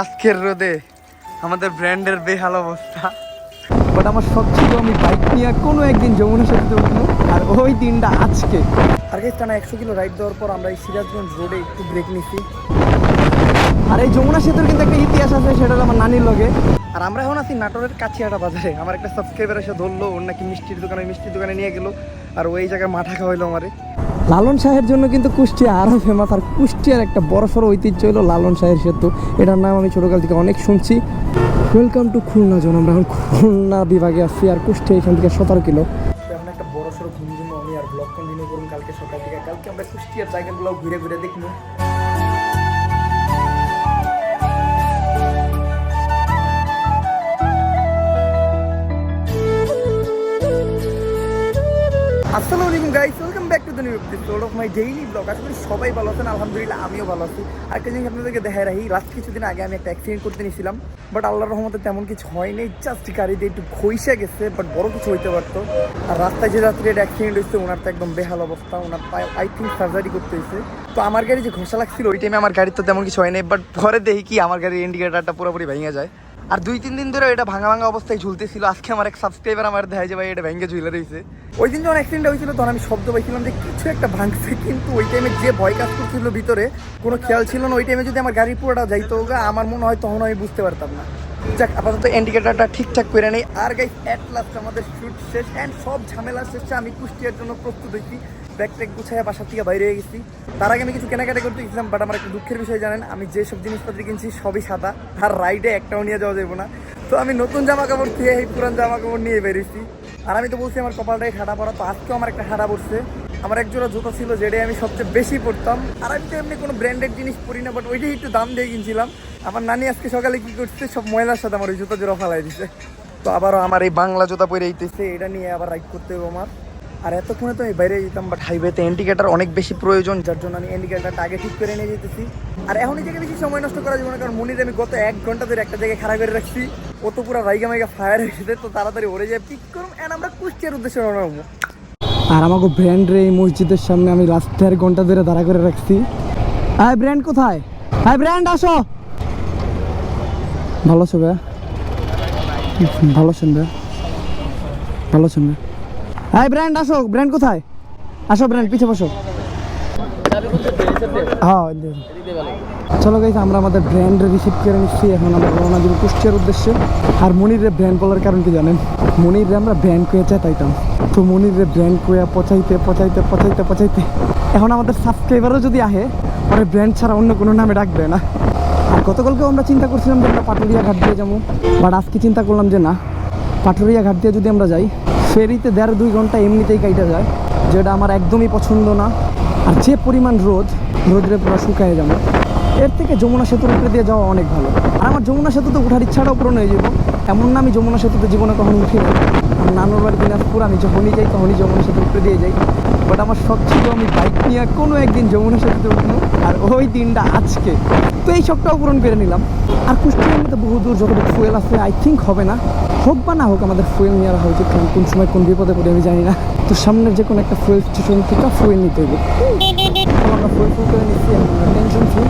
আজকের রোদে আমাদের ব্র্যান্ডের বেহাল অবস্থা। বাট আমার শখ ছিল আমি বাইক নিয়ে কোনো একদিন যমুনার সাথে উঠবো আর ওই দিনটা আজকে। আর গেছে টানা একশো কিলো রাইড দেওয়ার পর আমরা এই সিরাজগঞ্জ রোডে একটু ব্রেক নিছি। আর এই যমুনা সেতুর কিন্তু একটা ইতিহাস আছে সেটা হলো আমার নানির লগে। আর আমরা এখন আছি নাটোরের কাছিয়াটা বাজারে। আমার একটা সাবস্ক্রাইবার এসে ধরলো ওর নাকি মিষ্টির দোকানে মিষ্টির দোকানে নিয়ে গেলো। আর ওই জায়গায় মাঠা খাওয়াইলো আমারে। লালন শাহের জন্য কিন্তু কুষ্টিয়া আরও ফেমাস আর কুষ্টিয়ার একটা বড় সড়ো ঐতিহ্য হলো লালন শাহের সেতু। এটার নাম আমি ছোটোকাল থেকে অনেক শুনছি। ওয়েলকাম টু খুলনা জন আমরা এখন খুলনা বিভাগে আসছি আর কুষ্টিয়া এখান থেকে সতেরো কিলো। বড় আমি কুষ্টিয়ার ঘুরে ঘুরে আসসালামু আলাইকুম guys back to the new episode of my daily blog আশা করি সবাই ভালো আছেন, আলহামদুলিল্লাহ আমিও ভালো আছি। আর একটা জিনিস আপনাদেরকে দেখাই রাখি লাস্ট কিছুদিন আগে আমি একটা অ্যাক্সিডেন্ট করতে নিয়েছিলাম বাট আল্লাহর রহমতে তেমন কিছু হয়নি জাস্ট গাড়িতে একটু খইসে গেছে বাট বড় কিছু হইতে পারতো। আর রাস্তায় যে যাত্রী একটা অ্যাক্সিডেন্ট হয়েছে, ওনার তো একদম বেহাল অবস্থা, ওনার আই থিঙ্ক সার্জারি করতে হয়েছে। তো আমার গাড়ি যে ঘষা লাগছিল, ওই টাইমে আমার গাড়ির তো তেমন কিছু হয়নি বাট পরে দেখি কি আমার গাড়ির ইন্ডিকেটারটা পুরোপুরি ভেঙে যায়। আর দুই তিন দিন ধরে এটা ভাঙা ভাঙা অবস্থায় ঝুলতেছিল। আজকে আমার এক সাবস্ক্রাইবার আমার দেখায় যে ভাই এটা ভেঙে ঝুলে রয়েছে। ওই দিন যখন অ্যাক্সিডেন্ট হয়েছিল, তখন আমি শব্দ পাইছিলাম যে কিছু একটা ভাঙছে, কিন্তু ওই টাইমে যে ভয় কাজ করছিল ভিতরে, কোনো খেয়াল ছিল না। ওই টাইমে যদি আমার গাড়ির পুরোটা যাইতো আমার মনে হয় তখন আমি বুঝতে পারতাম না। যাক, আপাতত ইন্ডিকেটারটা ঠিকঠাক করে নেই। আর গাই অ্যাট লাস্ট আমাদের শুট শেষ অ্যান্ড সব ঝামেলা শেষে আমি কুষ্টিয়ার জন্য প্রস্তুত হয়েছি। ব্যাগ গুছাইয়া বাসার থেকে বাইরে হয়ে গেছি। তার আগে আমি কিছু কেনাকাটা করতে গেছিলাম বাট আমার একটা দুঃখের বিষয় জানেন, আমি যেসব জিনিসপত্র কিনছি সবই সাদা, আর রাইডে একটাও নিয়ে যাওয়া যাবে না। তো আমি নতুন জামা কাপড় খেয়ে এই পুরান জামা কাপড় নিয়ে বেরিয়েছি। আর আমি তো বলছি আমার কপালটাই ঠাডা পড়া তো আজকেও আমার একটা ঠাডা পড়ছে। আমার একজোড়া জুতো ছিল যেটাই আমি সবচেয়ে বেশি পড়তাম আর আমি তো এমনি কোনো ব্র্যান্ডেড জিনিস পরি না বাট ওইটাই একটু দাম দিয়ে কিনছিলাম। আমার নানি আজকে সকালে কি করছে, সব ময়লার সাথে আমার ওই জুতো জোড়া ফালাই দিছে। তো আবারও আমার এই বাংলা জুতা পরে এইতেছে এটা নিয়ে আবার রাইড করতে হবে আমার। আর এতক্ষণে তো আমি বাইরে যেতাম বাট হাইওয়েতে ইন্ডিকেটার অনেক বেশি প্রয়োজন, যার জন্য আমি ইন্ডিকেটারটা আগে ঠিক করে নিয়ে যেতেছি। আর এখন এই জায়গায় বেশি সময় নষ্ট করা যাবে না, কারণ মনির আমি গত এক ঘণ্টা ধরে একটা জায়গায় খারাপ করে রাখছি। ও তো পুরো রাইগা মাইগা ফায়ার হয়ে গেছে, তো তাড়াতাড়ি ওরে যায় পিক করুন অ্যান্ড আমরা কুষ্টিয়ার উদ্দেশ্যে রওনা হব। আর আমাকে ব্র্যান্ডের এই মসজিদের সামনে আমি রাস্তার ঘণ্টা ধরে দাঁড়া করে রাখছি। আয় ব্র্যান্ড কোথায়? আয় ব্র্যান্ড আসো। ভালো আছো ভাইয়া ভালো আছেন ভাইয়া ভালো আছেন ভাইয়া আয় ব্র্যান্ড, আসো। ব্র্যান্ড কোথায়? আসো ব্র্যান্ড, পিছে বসো। হ্যাঁ চলো গাইস আমরা আমাদের ব্র্যান্ড রিসিভ করে নিচ্ছি। এখন আমরা রওনা দিব কুষ্টিয়ার উদ্দেশ্যে। আর মনিরে ব্র্যান্ড বলার কারণ কি জানেন? মনিরে আমরা ব্র্যান্ড কুয়ে চাইতাম তো মনিরে ব্র্যান্ড কুয়া পচাইতে পচাইতে পচাইতে পচাইতে এখন আমাদের সাবস্ক্রাইবারও যদি আহে, পরে ব্র্যান্ড ছাড়া অন্য কোনো নামে ডাকবে না। আর গতকালকেও আমরা চিন্তা করছিলাম যে আমরা পাটুরিয়া ঘাট দিয়ে যাব। বাট আজকে চিন্তা করলাম যে না পাটুরিয়া ঘাট দিয়ে যদি আমরা যাই ফেরিতে দেড় দুই ঘণ্টা এমনিতেই কাইটা যায়, যেটা আমার একদমই পছন্দ না। আর যে পরিমাণ রোদ, রোদ্রে পুরো শুকায় যাব। এর থেকে যমুনা সেতুর উপরে দিয়ে যাওয়া অনেক ভালো। আর আমার যমুনা সেতুতে ওঠার ইচ্ছাটাও পূরণ হয়ে যাব। এমন না আমি যমুনা সেতুতে জীবনে কখনো উঠি না আমার নানুর বাড়ি দিনাজপুর, আমি যখনই যাই তখনই যমুনা সেতুর উপরে দিয়ে যাই। বাট আমার শখ ছিল আমি বাইক নিয়ে কোনো একদিন যমুনা সেতুতে উঠবো আর ওই দিনটা আজকে। তো এই শখটাও পূরণ করে নিলাম। আর কুষ্টিয়ার মধ্যে বহু দূর যতটুকু ফুয়েল আছে আই থিঙ্ক হবে না। হোক বা না হোক, আমাদের ফুয়েল নেওয়া হয়েছে কারণ কোন সময় কোন বিপদে পড়ে আমি জানি না। তো সামনের যে কোনো একটা ফুয়েল স্টেশন থেকে ফুয়েল নিতে হবে। আমরা ফুল ফুল করে নিচ্ছি টেনশন ফ্রি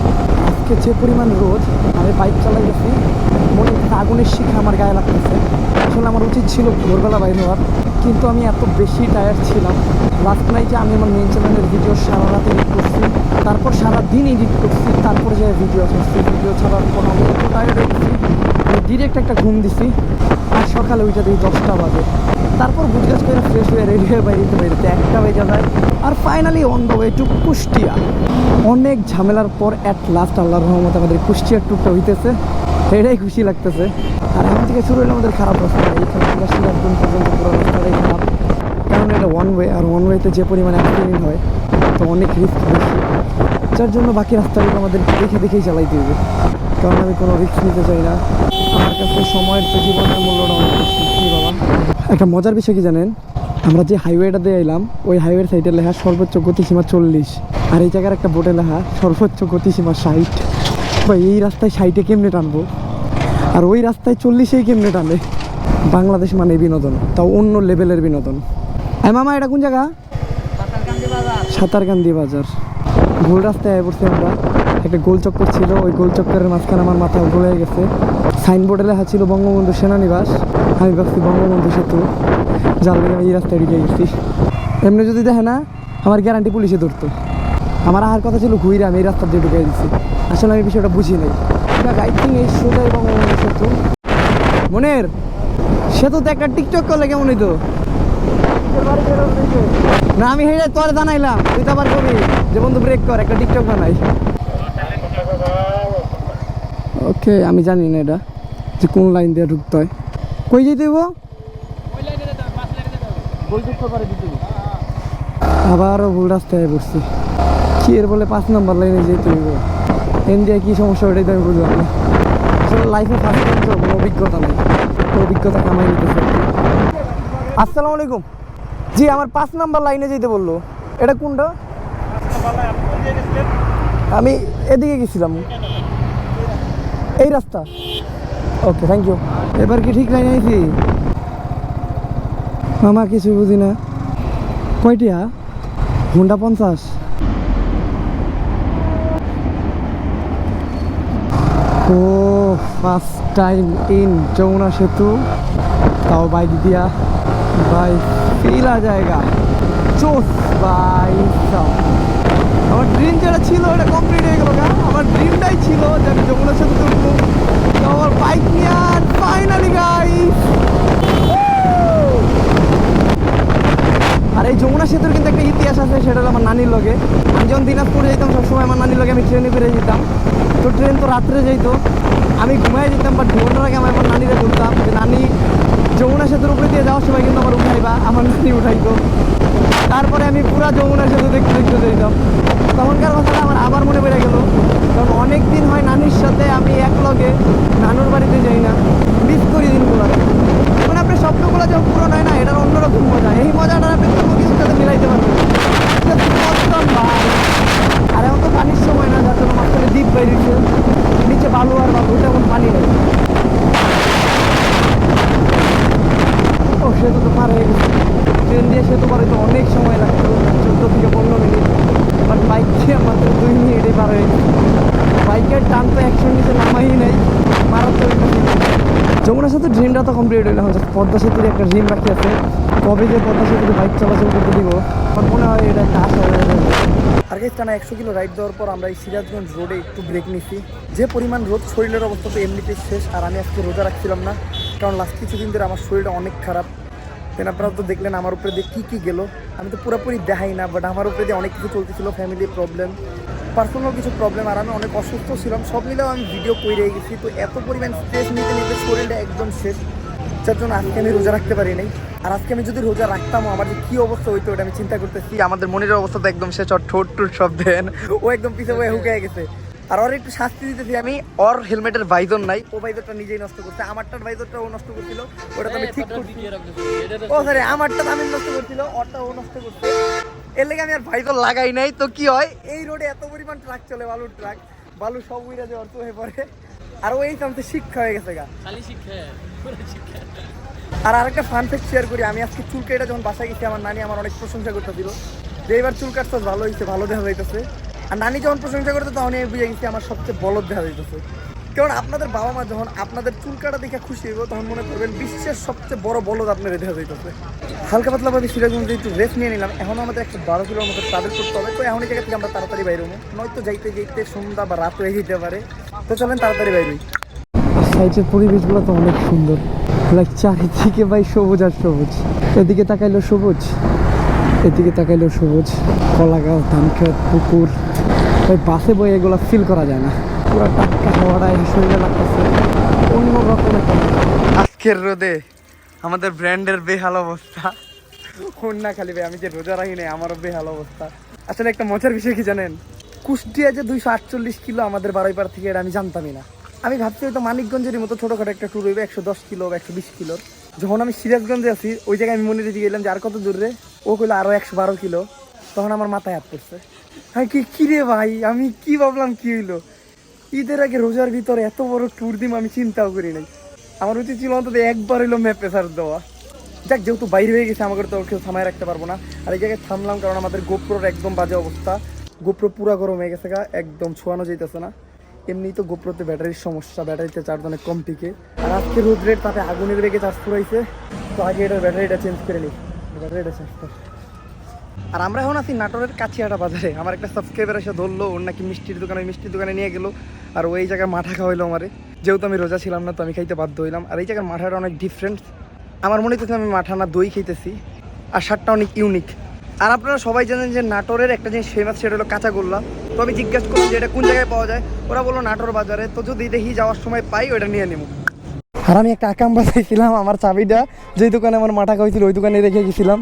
আজকে যে পরিমাণ রোদ, আমি বাইক চালাই গেছি। মনে আগুনের শিখা আমার গায়ে লাগতেছে। আসলে আমার উচিত ছিল ভোরবেলা বাইরে হওয়ার। কিন্তু আমি এত বেশি টায়ার্ড ছিলাম। লাস্ট নাইটে আমি আমার মেন চ্যানেলের ভিডিও সারা রাত এডিট করছি, তারপর সারা দিন এডিট করছি, তারপর যে ভিডিও ছাড়ছি ভিডিও ছাড়ার পর আমি এত টায়ার্ড হয়ে গেছি ডিরেক্ট একটা ঘুম দিছি, আর সকালে ওইটা দিই দশটা বাজে। তারপর গুজগাছ করে ফ্রেশ হয়ে রেডি হয়ে বাইরে বাইরেতে একটা বেজে যায়। আর finally on the way to Kushtia. অনেক ঝামেলার পর অ্যাট লাস্ট আল্লাহর রহমত আমাদের কুষ্টিয়ার টুকটা হইতেছে। এটাই খুশি লাগতেছে। আর এখন থেকে শুরু হলো আমাদের খারাপ রাস্তা এইখান পর্যন্ত পুরো রাস্তাটাই খারাপ। কারণ এটা ওয়ান ওয়ে আর ওয়ান ওয়েতে যে পরিমাণ অ্যাক্সিডেন্ট হয়, তো অনেক রিস্ক বেশি। যার জন্য বাকি রাস্তাগুলো আমাদের দেখে দেখেই চালাইতে হবে। কারণ আমি কোনো রিস্ক নিতে চাই না। আমার কাছে সময়ের তো জীবনের মূল্যটা অনেক বেশি বাবা একটা মজার বিষয় কি জানেন? আমরা যে হাইওয়েটা দিয়ে এলাম ওই হাইওয়ের সাইডে লেখা সর্বোচ্চ গতিসীমা চল্লিশ। আর এই জায়গার একটা বোর্ডে লেখা সর্বোচ্চ গতিসীমা ষাট। বা এই রাস্তায় ষাটে কেমনে টানবো? আর ওই রাস্তায় চল্লিশেই কেমনে টানে? বাংলাদেশ মানে বিনোদন, তাও অন্য লেভেলের বিনোদন। হ্যাঁ মামা, এটা কোন জায়গা? সাঁতারকান্দি বাজার। ভুল রাস্তায় আয় পড়ছি আমরা। একটা গোল চক্কর ছিল, ওই গোল চক্করের মাঝখানে আমার মাথা গলে গেছে। সাইনবোর্ডে লেখা ছিল, বঙ্গবন্ধু সেনানিবাস। আমি ভাবছি, বঙ্গবন্ধু সেতু। যার আমি এই রাস্তায় ঢুকে গেছি। এমনি যদি দেখে না, আমার গ্যারান্টি পুলিশে ধরতো। আমার আহার কথা ছিল ঘুরে আমি এই রাস্তা দিয়ে ঢুকে দিচ্ছি আসলে আমি বিষয়টা বুঝি নাই। আই থিঙ্ক এই সোজাই বঙ্গবন্ধু সেতু মনের সেতুতে একটা টিকটক করলে কেমন হইতো? না, আমি হেঁটে তোর জানাইলাম, তুই তো আবার কবি, যে বন্ধু ব্রেক কর, একটা টিকটক বানাই। ওকে, আমি জানি না এটা, যে কোন লাইন দিয়ে ঢুকতে হয়। কই যেতে হইব? আবারও ভুল রাস্তায় বসছি। কি এর বলে পাঁচ নম্বর লাইনে যেতে হইব? এন দিয়ে কি সমস্যা ওটাই তো আমি বুঝলাম না। আসলে লাইফে ফার্স্ট টাইম তো কোনো অভিজ্ঞতা নেই। তো অভিজ্ঞতা কামাই নিতেছে। আসসালামু আলাইকুম। জি, আমার পাঁচ নাম্বার লাইনে যেতে বলল। এটা কোনটা? আমি এদিকে গেছিলাম। এই রাস্তা। ওকে থ্যাংক ইউ এবার কি ঠিক লাইনে আইছি? মামা কিছু বুঝি না। কয়টিয়া ঘণ্টা পঞ্চাশ। ও ফার্স্ট টাইম ইন যমুনা সেতু। তাও বাইক দিয়া। ভাই, ফিলা জায়গা। চোস বাই। আমার ড্রিম যেটা ছিল ওটা কমপ্লিট হয়ে গেল আমার ড্রিমটাই ছিল যে আমি যমুনা সেতুতে উঠবো তো আমার বাইক নিয়ে আর ফাইনালি গাইস আর এই যমুনা সেতুর কিন্তু একটা ইতিহাস আছে সেটা হলো আমার নানির লগে আমি যখন দিনাজপুরে যেতাম সবসময় আমার নানির লগে আমি ট্রেনে করে যেতাম তো ট্রেন তো রাত্রে যাইতো আমি ঘুমাই যেতাম বাট ঘুমানোর আগে আমি আমার নানিরে বলতাম যে নানি যমুনা সেতুর উপরে দিয়ে যাওয়ার সময় কিন্তু আমার উঠাইবা আমার নানি উঠাইতো। তারপরে আমি পুরা যমুনা সেতু দেখতে দেখতে যেতাম তখনকার কথাটা আমার আবার মনে পড়ে গেল। কারণ অনেক দিন হয় নানির সাথে আমি এক লগে নানুর বাড়িতে যাই না মিস করি দিনগুলো মানে আপনার স্বপ্নগুলো যখন পুরো হয় না, এটার অন্যরকম মজা। এই মজাটা আপনি কোনো কিছুর সাথে মিলাইতে পারবেন। আর এখন তো পানির সময় না, যার জন্য মাঝখানে দ্বীপ বাইরেছে নিচে বালু আর বালু এখন পানি নেই ও সেতু তো পার হয়ে গেছে। ট্রেন দিয়ে সেতু পার হইতে অনেক সময় লাগতো চোদ্দ থেকে পনেরো মিনিট। বাট বাইক দিয়ে মাত্র দুই মিনিটে পার হয়ে গেছে। বাইকের টান তো একশো নিচে নামাই নেই, মারাত্মক। যমুনা সেতু ড্রিমটা তো কমপ্লিট হইল just পদ্মা সেতুর একটা ড্রিম বাকি আছে। কবে যে পদ্মা সেতুতে বাইক চলাচল করতে দিব, আমার মনে হয় এটা একটা আশা হয়ে যাবে। আর গেছে টানা একশো কিলো রাইড দেওয়ার পর আমরা এই সিরাজগঞ্জ রোডে একটু ব্রেক নিছি। যে পরিমাণ রোদ, শরীরের অবস্থা তো এমনিতেই শেষ, আর আমি আজকে রোজা রাখছিলাম না। কারণ লাস্ট কিছুদিন ধরে আমার শরীরটা অনেক খারাপ। দেন আপনারা তো দেখলেন আমার উপরে দিয়ে কী কী গেলো। আমি তো পুরোপুরি দেখাই না বাট আমার উপরে দিয়ে অনেক কিছু চলতেছিল ফ্যামিলি প্রবলেম পার্সোনাল কিছু প্রবলেম আর আমি অনেক অসুস্থ ছিলাম। সব মিলেও আমি ভিডিও করে গেছি। তো এত পরিমাণ স্ট্রেস নিতে নিতে শরীরটা একদম শেষ। যার জন্য আজকে আমি রোজা রাখতে পারি নাই। আর আজকে আমি যদি রোজা রাখতাম, আমার যে কী অবস্থা হইতো ওটা আমি চিন্তা করতেছি। আমাদের মনের অবস্থা তো একদম শেষ, ওর ঠোঁট টুট সব দেন। ও একদম পিছে হয়ে হুকে গেছে। আর ওর একটু শাস্তি দিতেছি আমি ওর হেলমেটের ভাইজন নাই। ও ভাইজরটা নিজেই নষ্ট করছে আমারটার ভাইজরটা ও নষ্ট করছিল ওটা তো আমি ঠিক করছি। ও সরি আমারটা আমি নষ্ট করছিল ওরটা ও নষ্ট করছে। এর লেগে আমি আর ভাইজর লাগাই নাই তো কি হয়? এই রোডে এত পরিমাণ ট্রাক চলে বালুর ট্রাক বালু সব উইরা যে অর্থ হয়ে পড়ে। আর ওই চান্সে শিক্ষা হয়ে গেছে গা। খালি শিক্ষা শিক্ষা। আর আরেকটা ফান ফ্যাক্ট শেয়ার করি আমি আজকে চুল কেটে যখন বাসায় গেছি আমার নানি আমার অনেক প্রশংসা করতেছিল যে এবার চুল কাটছস ভালো হয়েছে ভালো দেখা যাইতেছে আর নানি যখন প্রশংসা করতে, তখন আমি বুঝে গেছি আমার সবচেয়ে বলদ দেখা যাইতেছে। কারণ আপনাদের বাবা মা যখন আপনাদের চুল কাটা দেখে খুশি হইব, তখন মনে করবেন বিশ্বের সবচেয়ে বড় বলদ আপনার দেখা যাইতেছে। হালকা পাতলা ভাবে সিরাজগঞ্জে একটু রেস্ট নিয়ে নিলাম। এখন আমাদের একটা বারো কিলোর মতো ট্রাভেল করতে হবে। তো এখন জায়গা থেকে আমরা তাড়াতাড়ি বাইরে হব। নয়তো যাইতে যাইতে সন্ধ্যা বা রাত হয়ে যেতে পারে। তো চলেন তাড়াতাড়ি বাইরে সাইডের পরিবেশগুলো তো অনেক সুন্দর। লাইক চারিদিকে ভাই সবুজ আর সবুজ। এদিকে তাকাইলো সবুজ, এদিকে তাকাইলো সবুজ। কলা গাছ ধান ক্ষেত পুকুর। ভাই বাসে বই এগুলো ফিল করা যায় না। পুরো টাটকা হাওয়াটা এই শরীরে লাগতেছে। অন্য রকম একটা মজা। আজকের রোদে আমাদের ব্র্যান্ডের বেহাল অবস্থা। না খালি ভাই আমি যে রোজা রাখি নাই আমারও বেহাল অবস্থা। আসলে একটা মজার বিষয় কি জানেন? কুষ্টিয়া যে দুইশো আটচল্লিশ কিলো আমাদের বারোইপাড় থেকে এটা আমি জানতামই না। আমি ভাবছি হয়তো মানিকগঞ্জের মতো ছোটোখাটো একটা ট্যুর হইবে একশো দশ কিলো বা একশো বিশ কিলো। যখন আমি সিরাজগঞ্জে আছি ওই জায়গায় আমি মনে রেখে গেলাম যে আর কত দূরে রে? ও কইলো আরও একশো বারো কিলো। তখন আমার মাথায় হাত পড়ছে। হ্যাঁ কি কি রে ভাই? আমি কি ভাবলাম, কি হইল? ঈদের আগে রোজার ভিতরে এত বড় ট্যুর দিম, আমি চিন্তাও করি নাই। আমার উচিত ছিল অন্তত একবার হইল ম্যাপে সার দেওয়া। যাক, যেহেতু বাইরে হয়ে গেছে, আমাকে তো কেউ থামায় রাখতে পারব না। আর এই জায়গায় থামলাম কারণ আমাদের গোপ্রোর একদম বাজে অবস্থা। গোপ্রো পুরা গরম হয়ে গেছে একদম ছোঁয়ানো যাইতেছে না। এমনি তো গোপ্রোতে ব্যাটারির সমস্যা ব্যাটারিতে চার্জ অনেক কম টিকে আর আজকে রোদ্রের তাতে আগুনের রেখে চার্জ পুরাইছে। তো আগে এটার ব্যাটারিটা চেঞ্জ করে নিই ব্যাটারিটা চেঞ্জ কর। আর আমরা এখন আছি নাটোরের কাছিয়াটা বাজারে। আমার একটা সাবস্ক্রাইবার এসে ধরলো, ওর নাকি মিষ্টির দোকানে মিষ্টির দোকানে নিয়ে গেলো। আর ওই জায়গায় মাঠা খাওয়াইলো আমারে। যেহেতু আমি রোজা ছিলাম না, তো আমি খাইতে বাধ্য হইলাম। আর এই জায়গার মাঠাটা অনেক ডিফারেন্ট আমার মনে হচ্ছে আমি মাঠা না, দই খাইতেছি। আর শার্টটা অনেক ইউনিক আর আপনারা সবাই জানেন যে নাটোরের একটা জিনিস ফেমাস সেটা হলো কাঁচাগোল্লা তো আমি জিজ্ঞেস করলাম যে এটা কোন জায়গায় পাওয়া যায়? ওরা বলল নাটোর বাজারে। তো যদি দেখি যাওয়ার সময় পাই ওটা নিয়ে নেব। আর আমি একটা আকাম বাজাইছিলাম আমার চাবিটা। যেই দোকানে আমার মাঠা খাইছিল ওই দোকানে রেখে গেছিলাম।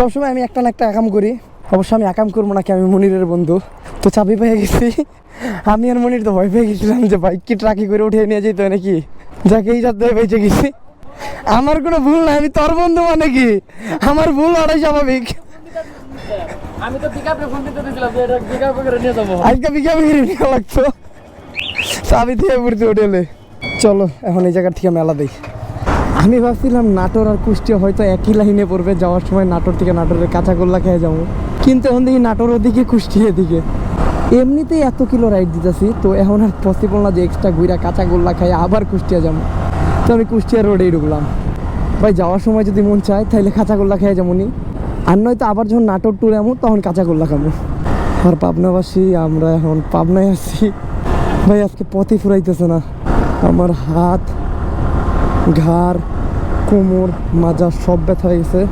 সবসময় আমি একটা না একটা আকাম করি। অবশ্য আমি আকাম করব নাকি আমি মনিরের বন্ধু। তো চাবি পেয়ে গেছি। আমি আর মনির তো ভয় পেয়ে গেছিলাম যে বাইক কি ট্রাকি করে উঠে নিয়ে যেত নাকি? যাকে এই যাতে বেঁচে গেছি। আমার কোনো ভুল না আমি তোর বন্ধু মানে কি? আমার ভুল ওটাই স্বাভাবিক। আমি তো পিকআপে ফোন দিতে দিয়েছিলাম যে এটা পিকআপে করে নিয়ে যাব। আজকে বিঘা বিঘি নিয়ে লাগতো। চাবি দিয়ে পড়তে উঠেলে চলো এখন এই জায়গা থেকে মেলা দেই। আমি ভাবছিলাম নাটোর আর কুষ্টিয়া হয়তো একই লাইনে পড়বে, যাওয়ার সময় নাটোর থেকে নাটোরের কাঁচা গোল্লা খেয়ে যাব। কিন্তু এখন দেখি নাটোর ওদিকে কুষ্টিয়া এদিকে এমনিতেই এত কিলো রাইড দিতেছি, তো এখন আর পসিবল না যে এক্সট্রা ঘুরা কাঁচা গোল্লা খাই আবার কুষ্টিয়া যাব। তো আমি কুষ্টিয়া রোডেই ঢুকলাম। ভাই, যাওয়ার সময় যদি মন চায় তাহলে কাঁচা গোল্লা খেয়ে যাবনি আর নয়তো আবার যখন নাটোর ট্যুর এমন তখন কাঁচা গোল্লা খাব। আর পাবনাবাসী, আমরা এখন পাবনায় আছি। ভাই, আজকে পথে ফুরাইতেছে না। আমার হাত ঘাড়, কোমর, মাজা সব ব্যথা গেছে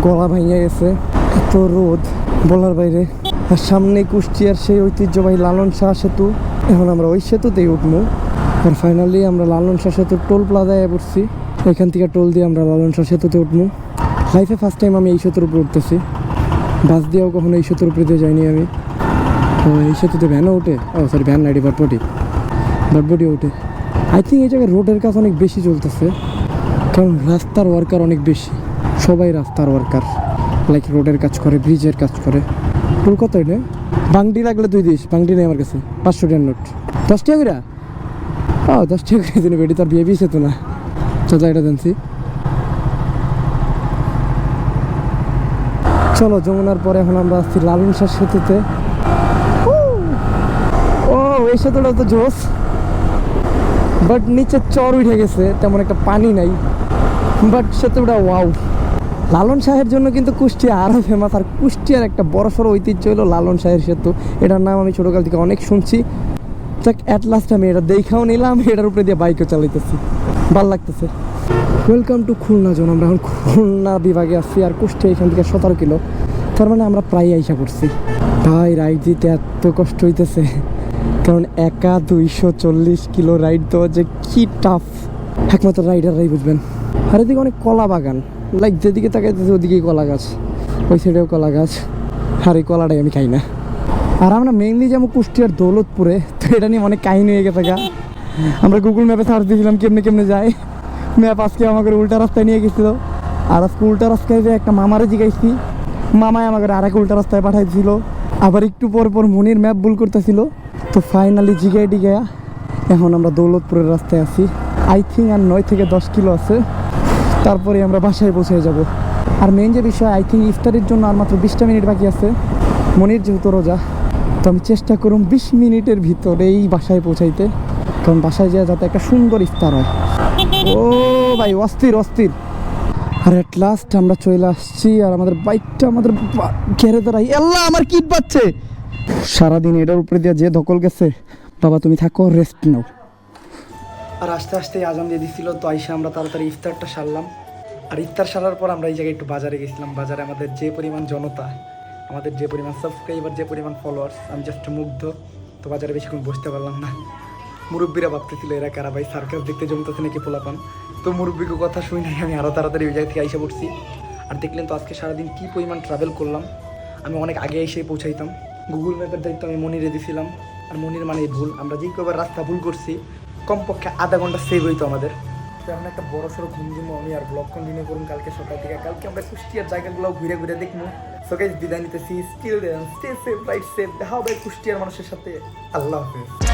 গলা ভেঙে গেছে। এত রোদ, বলার বাইরে। আর সামনে কুষ্টিয়ার সেই ঐতিহ্যবাহী লালন শাহ সেতু। এখন আমরা ওই সেতুতেই উঠবো। আর ফাইনালি আমরা লালন শাহ সেতুর টোল প্লাজায় পড়ছি। এখান থেকে টোল দিয়ে আমরা লালন শাহ সেতুতে উঠবো। লাইফে ফার্স্ট টাইম আমি এই সেতুর উপর উঠতেছি। বাস দিয়েও কখনো এই সেতুর উপরে দিয়ে যাইনি আমি। তো এই সেতুতে ভ্যানও ওঠে? ও সরি ভ্যান নাইডি বাটবটি বাটবটি ওঠে। আই থিঙ্ক এই জায়গায় রোডের কাজ অনেক বেশি চলতেছে। কারণ রাস্তার ওয়ার্কার অনেক বেশি। সবাই রাস্তার ওয়ার্কার লাইক রোডের কাজ করে ব্রিজের কাজ করে। তোর কত এটা বাংটি লাগলে তুই দিস। বাংডি নেই আমার কাছে। পাঁচশো টাকার নোট। দশ টাকা করে ও দশ টাকা করে দিন বেটি, তোর বিয়ে বিয়ে সেতু না। চলো এটা জানছি। চলো, যমুনার পরে এখন আমরা আসছি লালন শাহ সেতুতে। ও, এই সেতুটা তো জোস। বাট নিচে চর উঠে গেছে, তেমন একটা পানি নাই। বাট সেতুটা ওয়াও লালন শাহের জন্য কিন্তু কুষ্টিয়া আরও ফেমাস আর কুষ্টিয়ার একটা বড় সড়ো ঐতিহ্য হলো লালন শাহের সেতু। এটার নাম আমি ছোটোকাল থেকে অনেক শুনছি। যাক অ্যাট লাস্ট আমি এটা দেখাও নিলাম, এটার উপরে দিয়ে বাইকও চালাইতেছি। ভালো লাগতেছে। ওয়েলকাম টু খুলনা জোন আমরা এখন খুলনা বিভাগে আসছি আর কুষ্টিয়া এখান থেকে সতেরো কিলো। তার মানে আমরা প্রায় আইসা করছি ভাই রাইড দিতে এত কষ্ট হইতেছে। কারণ একা দুইশো চল্লিশ কিলো রাইড দেওয়া যে কি টাফ একমাত্র রাইডাররাই বুঝবেন। আর এদিকে অনেক কলা বাগান। লাইক যেদিকে তাকাইতেছে ওদিকেই কলা গাছ। ওই সাইডেও কলা গাছ। আর এই কলাটাই আমি খাই না। আর আমরা মেইনলি যেমন কুষ্টিয়ার দৌলতপুরে, তো এটা নিয়ে অনেক কাহিনী হয়ে গেছে গা। আমরা গুগল ম্যাপে সার্চ দিয়েছিলাম কেমনে কেমনে যায়। ম্যাপ আজকে আমাকে উল্টা রাস্তায় নিয়ে গেছিল। আর আজকে উল্টা রাস্তায় যে একটা মামারে জিগাইছি মামায় আমাকে আরেক উল্টা রাস্তায় পাঠাইছিল। আবার একটু পর পর মনির ম্যাপ ভুল করতেছিল। তো ফাইনালি জিগাই ডিগায়া এখন আমরা দৌলতপুরের রাস্তায় আছি। আই থিঙ্ক আর নয় থেকে দশ কিলো আছে। তারপরে আমরা বাসায় পৌঁছে যাব। আর মেন যে বিষয় আই থিঙ্ক ইফতারের জন্য আর মাত্র বিশটা মিনিট বাকি আছে। মনির যেহেতু রোজা, তো আমি চেষ্টা করুন বিশ মিনিটের ভিতরেই বাসায় পৌঁছাইতে। কারণ বাসায় যাওয়া যাতে একটা সুন্দর ইফতার হয়। ও ভাই, অস্থির অস্থির। আর এট লাস্ট আমরা চলে আসছি আর আমাদের বাইকটা আমাদের ঘেরে দাঁড়াই আল্লাহ, আমার কিট পাচ্ছে সারাদিন এটার উপরে দিয়ে যে ধকল গেছে, বাবা তুমি থাকো রেস্ট নাও। আর আস্তে আস্তে আজান দিয়ে দিছিল, তো আইসা আমরা তাড়াতাড়ি ইফতারটা সারলাম। আর ইফতার সারার পর আমরা এই জায়গায় একটু বাজারে গেছিলাম। বাজারে আমাদের যে পরিমাণ জনতা, আমাদের যে পরিমাণ সাবস্ক্রাইবার যে পরিমাণ ফলোয়ার্স আমি জাস্ট মুগ্ধ। তো বাজারে বেশিক্ষণ বসতে পারলাম না। মুরব্বীরা ভাবতেছিল, এরা কারা ভাই? সার্কাস দেখতে জমতেছে নাকি পোলাপান? তো মুরব্বীকে কথা শুই নাই আমি আরও তাড়াতাড়ি ওই জায়গা থেকে আইসা পড়ছি। আর দেখলেন তো আজকে সারাদিন কী পরিমাণ ট্রাভেল করলাম। আমি অনেক আগে এসে পৌঁছাইতাম। গুগল ম্যাপের দায়িত্ব আমি মনিরে দিছিলাম। আর মনির মানে ভুল। আমরা যেই কবার রাস্তা ভুল করছি, কমপক্ষে আধা ঘণ্টা সেভ হইতো আমাদের। তো এখন একটা বড় সড়ো ঘুম আমি আর ব্লগ কন্টিনিউ করুন কালকে সকাল থেকে। কালকে আমরা কুষ্টিয়ার জায়গাগুলো ঘুরে ঘুরে দেখব সো গাইস বিদায় নিতেছি। Still stay safe right safe দেখা হবে কুষ্টিয়ার মানুষের সাথে। আল্লাহ হাফেজ।